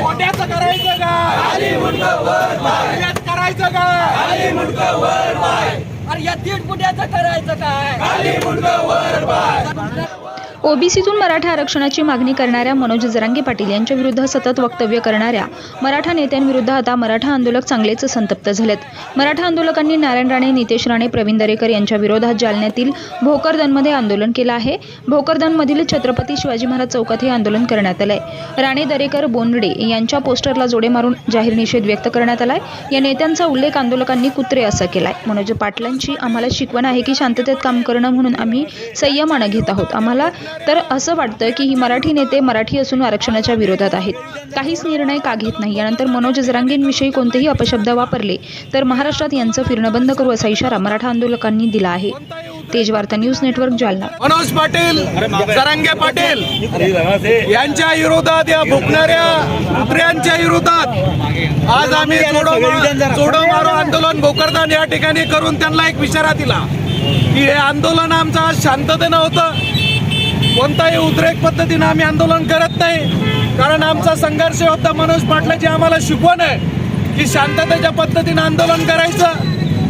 मोठ्याचं करायचं काय करायचं काय अरे या तीन पुण्याचं करायचं काय? ओबीसीतून मराठा आरक्षणाची मागणी करणाऱ्या मनोज जरांगे पाटील यांच्या विरुद्ध सतत वक्तव्य करणाऱ्या मराठा नेत्यांविरुद्ध आता मराठा आंदोलक चांगलेच संतप्त झालेत. मराठा आंदोलकांनी नारायण राणे नितेश राणे प्रवीण दरेकर यांच्या विरोधात जालन्यातील भोकरदनमध्ये आंदोलन केलं आहे. भोकरदनमधील छत्रपती शिवाजी महाराज चौकात हे आंदोलन करण्यात आलंय. राणे दरेकर बोंडडे यांच्या पोस्टरला जोडे मारून जाहीर निषेध व्यक्त करण्यात आलाय. या नेत्यांचा उल्लेख आंदोलकांनी कुत्रे असा केलाय. मनोज पाटलांची आम्हाला शिकवण आहे की शांततेत काम करणं म्हणून आम्ही संयमानं घेत आहोत. आम्हाला तर असं वाटतं की ही मराठी नेते मराठी असून आरक्षणाच्या विरोधात आहेत. काहीच निर्णय का घेत नाही? यानंतर मनोज जरांगेंविषयी कोणतेही अपशब्द वापरले तर महाराष्ट्रात यांचं फिरणं बंद करू असा इशारा मराठा आंदोलकांनी दिला आहे. Tej Varta news network Jalna. Manoj Patil Jarange Patil यांच्या विरोधात या भुकणाऱ्या कुत्र्यांच्या विरोधात आज आम्ही मारो आंदोलन भोकरदान या ठिकाणी करून त्यांना एक इशारा दिला की हे आंदोलन आमचं आज शांततेनं होतं. कोणताही उद्रेक पद्धतीनं आम्ही आंदोलन करत नाही. कारण आमचा संघर्ष होता मनोज पाटलाची आम्हाला शिकवण आहे की शांततेच्या पद्धतीनं आंदोलन करायचं.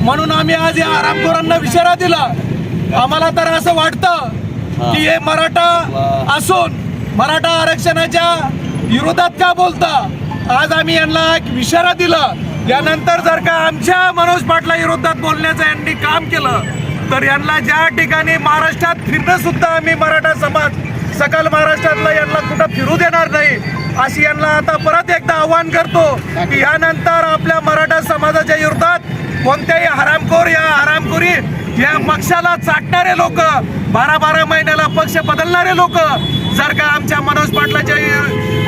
म्हणून आम्ही आज या आरामखोरांना इशारा दिला. आम्हाला तर असं वाटतं की हे मराठा असून मराठा आरक्षणाच्या विरोधात का बोलता? आज आम्ही यांना एक इशारा दिला. यानंतर जर का आमच्या मनोज पाटला विरोधात बोलण्याचं यांनी काम केलं तर यांना ज्या ठिकाणी महाराष्ट्रात फिरणं सुद्धा आम्ही मराठा समाज सकल महाराष्ट्रातला यांना कुठं फिरू देणार नाही अशी यांना आता परत एकदा आव्हान करतो की यानंतर आपल्या मराठा समाजाच्या विरोधात कोणत्याही हरामखोर या हरामखोरी या पक्षाला चाटणारे लोक बारा बारा महिन्याला पक्ष बदलणारे लोक जर का आमच्या मनोज पाटलाच्या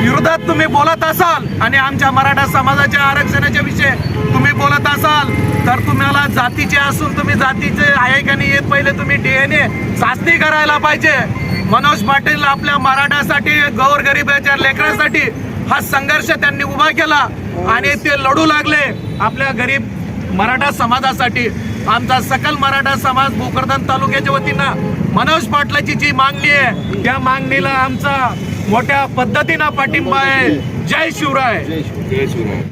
विरोधात तुम्ही बोलत असाल आणि आमच्या मराठा समाजाच्या आरक्षणाच्या विषयी तुम्ही बोलत असाल तर तुम्हाला जातीचे असून तुम्ही जातीचे आहे का नाही येत पहिले तुम्ही डी एन ए चाचणी करायला पाहिजे. मनोज पाटील आपल्या मराठासाठी गोरगरिबाच्या लेकरासाठी हा संघर्ष त्यांनी उभा केला आणि ते लढू लागले आपल्या गरीब मराठा समाजासाठी. आमचा सकल मराठा समाज भोकरदन तालुक्याच्या वतीनं मनोज पाटलाची जी मागणी आहे त्या मागणीला आमचा मोठ्या पद्धतीनं पाठिंबा आहे. जय शिवराय.